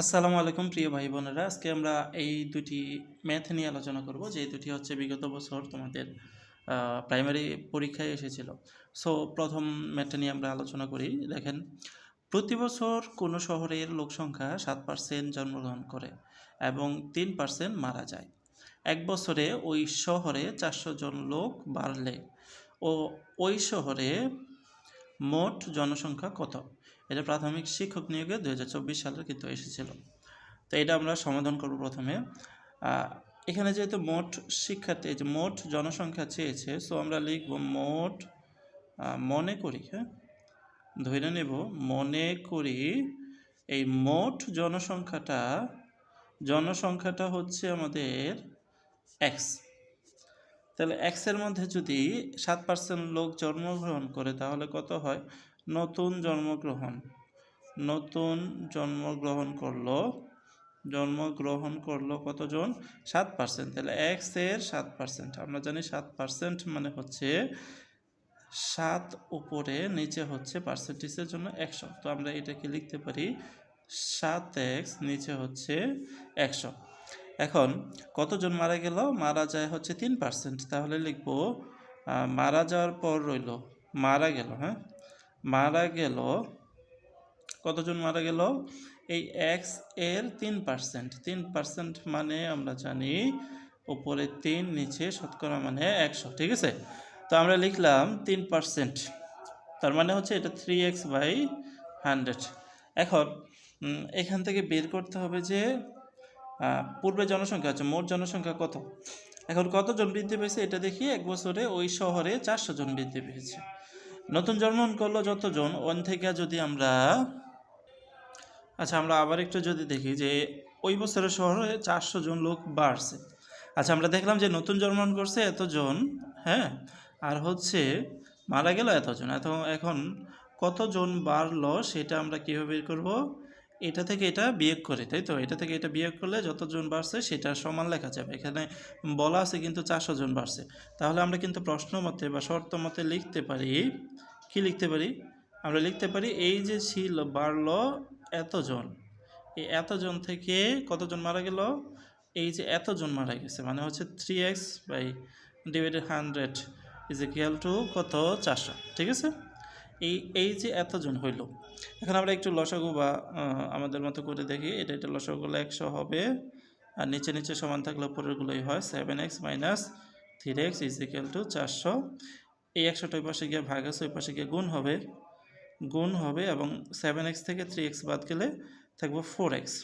আসসালামু আলাইকুম প্রিয় ভাই বোনেরা। আজকে আমরা এই দুটি ম্যাথ নিয়ে আলোচনা করব যে দুটি হচ্ছে বিগত বছর তোমাদের প্রাইমারি পরীক্ষায় এসেছিল। সো প্রথম ম্যাথটা নিয়ে আমরা আলোচনা করি। দেখেন, প্রতি বছর কোনো শহরের লোক সংখ্যা সাত পার্সেন্ট জন্মগ্রহণ করে এবং তিন পার্সেন্ট মারা যায়। এক বছরে ওই শহরে চারশো জন লোক বাড়লে ও ওই শহরে মোট জনসংখ্যা কত? এটা প্রাথমিক শিক্ষক নিয়োগে দু হাজার চব্বিশ সালের কিন্তু এসেছিল। তো এটা আমরা সমাধান করব প্রথমে। এখানে যেহেতু মোট শিক্ষার্থী যে মোট জনসংখ্যা চেয়েছে সো আমরা লিখব মোট মনে করি হ্যাঁ? ধরে নেব মনে করি এই মোট জনসংখ্যাটা জনসংখ্যাটা হচ্ছে আমাদের এক্স তাহলে এক্সের মধ্যে যদি সাত পার্সেন্ট লোক জন্মগ্রহণ করে, তাহলে কত হয়? নতুন জন্মগ্রহণ। নতুন জন্মগ্রহণ করল। জন্মগ্রহণ করল কতজন? সাত পার্সেন্ট তাহলে এক্সের সাত পার্সেন্ট আমরা জানি সাত পার্সেন্ট মানে হচ্ছে সাত উপরে নিচে হচ্ছে পার্সেন্টেজের জন্য একশো। তো আমরা এটাকে লিখতে পারি সাত এক্স নিচে হচ্ছে একশো। এখন কতজন মারা গেল? মারা যায় হচ্ছে তিন পার্সেন্ট তাহলে লিখব মারা যাওয়ার পর রইল, মারা গেল হ্যাঁ? মারা গেল, কতজন মারা গেল? এই এক্সের তিন পার্সেন্ট তিন পার্সেন্ট মানে আমরা জানি উপরে তিন, নিচে শতকরা মানে একশো, ঠিক আছে? তো আমরা লিখলাম তিন পার্সেন্ট তার মানে হচ্ছে এটা থ্রি এক্স বাই হান্ড্রেড এখন এখান থেকে বের করতে হবে যে পূর্বে জনসংখ্যা আছে, মোট জনসংখ্যা কত? এখন কতজন বৃদ্ধি পেয়েছে? এটা দেখি, এক বছরে ওই শহরে চারশো জন বৃদ্ধি পেয়েছে। নতুন জন্মগ্রহণ করল যতজন ওন থেকে যদি আমরা আচ্ছা আমরা আবার একটু যদি দেখি যে ওই বছরের শহরে চারশো জন লোক বাড়ছে। আচ্ছা আমরা দেখলাম যে নতুন জন্মগ্রহণ করছে এতজন হ্যাঁ? আর হচ্ছে মারা গেল এতজন। এত এখন কতজন বাড়লো সেটা আমরা কীভাবে বের করব? এটা থেকে এটা বিয়োগ করে, তাই তো? এটা থেকে এটা বিয়োগ করলে যতজন বাড়ছে সেটা সমান লেখা যাবে। এখানে বলা আছে কিন্তু চারশো জন বাড়ছে। তাহলে আমরা কিন্তু প্রশ্ন মতে বা শর্ত মতে লিখতে পারি, কি লিখতে পারি? আমরা লিখতে পারি এই যে ছিল, বাড়লো এতজন। এই এতজন থেকে কতজন মারা গেল? এই যে এতজন মারা গেছে মানে হচ্ছে three X by divided hundred is equal to কত? চারশো, ঠিক আছে? এই এই যে এতজন হইল, এখন আমরা একটু লসাগু বা আমাদের মতো করে দেখি, এটা এটা লসাগুলো একশো হবে, আর নিচে নিচে সমান থাকলে উপরেরগুলোই হয় seven X minus three X is equal to চারশো। এই একশোটা ওই পাশে গিয়ে ভাগ আছে, ওই পাশে গিয়ে গুণ হবে গুণ হবে এবং সেভেন এক্স থেকে থ্রি এক্স বাদ গেলে থাকবে ফোর এক্স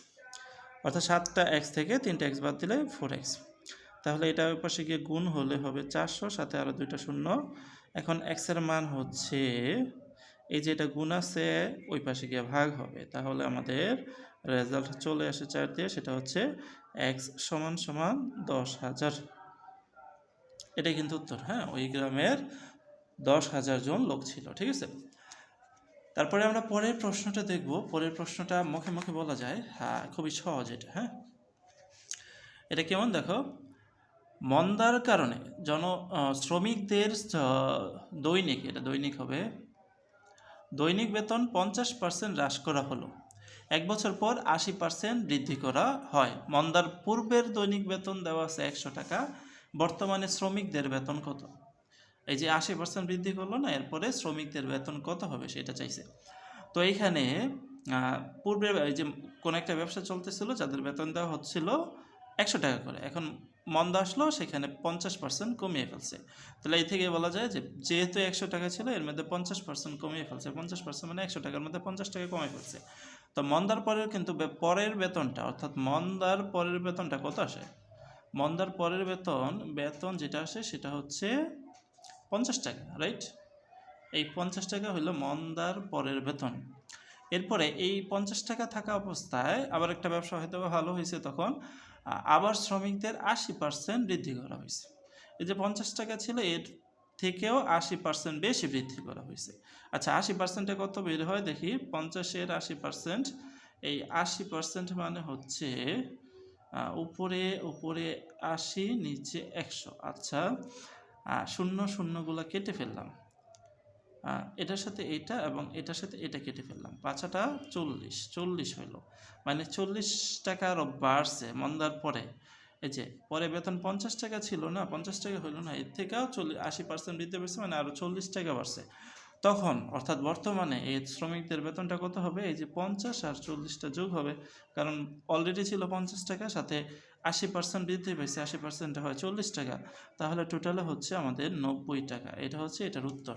অর্থাৎ সাতটা এক্স থেকে তিনটা এক্স বাদ দিলে ফোর এক্স তাহলে এটা ওই পাশে গিয়ে গুণ হলে হবে চারশো, সাথে আরও দুইটা শূন্য। এখন এক্সের মান হচ্ছে এই যে এটা গুণ আছে, ওই পাশে গিয়ে ভাগ হবে। তাহলে আমাদের রেজাল্ট চলে আসে চার দিয়ে, সেটা হচ্ছে এক্স সমান সমান দশ হাজার। এটা কিন্তু উত্তর হ্যাঁ? ওই গ্রামের দশ হাজার জন লোক ছিল, ঠিক আছে? তারপরে আমরা পরের প্রশ্নটা দেখব। পরের প্রশ্নটা মুখে মুখে বলা যায়। হ্যাঁ খুবই সহজ এটা হ্যাঁ? এটা কেমন দেখো? মন্দার কারণে জন শ্রমিকদের দৈনিক, এটা দৈনিক হবে দৈনিক বেতন পঞ্চাশ পার্সেন্ট হ্রাস করা হলো। এক বছর পর আশি পার্সেন্ট বৃদ্ধি করা হয়। মন্দার পূর্বের দৈনিক বেতন দেওয়া আছে একশো টাকা বর্তমানে শ্রমিকদের বেতন কত? এই যে আশি পার্সেন্ট বৃদ্ধি করল না এরপরে শ্রমিকদের বেতন কত হবে সেটা চাইছে। তো এইখানে আহ, পূর্বে এই যে কোনো একটা ব্যবসা চলতেছিল যাদের বেতন দেওয়া হচ্ছিল একশো টাকা করে। এখন মন্দা আসলো, সেখানে পঞ্চাশ পার্সেন্ট কমিয়ে ফেলছে। তাহলে এই থেকে বলা যায় যে, যেহেতু একশো টাকা ছিল, এর মধ্যে পঞ্চাশ পার্সেন্ট কমিয়ে ফেলছে। পঞ্চাশ পার্সেন্ট মানে একশো টাকার মধ্যে পঞ্চাশ টাকা কমিয়ে ফেলছে। তো মন্দার পরের কিন্তু পরের বেতনটা, অর্থাৎ মন্দার পরের বেতনটা কত আসে? মন্দার পরের বেতন বেতন যেটা আসে, সেটা হচ্ছে পঞ্চাশ টাকা রাইট এই পঞ্চাশ টাকা হলো মন্দার পরের বেতন। এরপরে এই পঞ্চাশ টাকা থাকা অবস্থায় আবার একটা ব্যবসা হয়তো ভালো হয়েছে তখন। আবার শ্রমিকদের আশি পার্সেন্ট বৃদ্ধি করা হয়েছে। এই যে পঞ্চাশ টাকা ছিল, এর থেকেও আশি পার্সেন্ট বেশি বৃদ্ধি করা হয়েছে। আচ্ছা আশি পার্সেন্টে কত বের হয়? দেখি, পঞ্চাশের আশি পার্সেন্ট এই আশি পার্সেন্ট মানে হচ্ছে উপরে উপরে আশি, নিচে একশো। আচ্ছা শূন্য শূন্যগুলো কেটে ফেললাম। এটার সাথে এটা এবং এটার সাথে এটা কেটে ফেললাম। পাঁচাটা চল্লিশ চল্লিশ হইল। মানে চল্লিশ টাকা আরও বাড়ছে মন্দার পরে। এই যে, পরে বেতন পঞ্চাশ টাকা ছিল না, পঞ্চাশ টাকা হইল না, এর থেকেও চল্লিশ আশি পার্সেন্ট বৃদ্ধি পেয়েছে মানে আরও চল্লিশ টাকা বাড়ছে। তখন, অর্থাৎ বর্তমানে এই শ্রমিকদের বেতনটা কত হবে? এই যে পঞ্চাশ আর চল্লিশটা যোগ হবে, কারণ অলরেডি ছিল পঞ্চাশ টাকা, সাথে আশি পার্সেন্ট বৃদ্ধি পেয়েছে, আশি পার্সেন্ট হয় চল্লিশ টাকা। তাহলে টোটালে হচ্ছে আমাদের নব্বই টাকা। এটা হচ্ছে এটার উত্তর।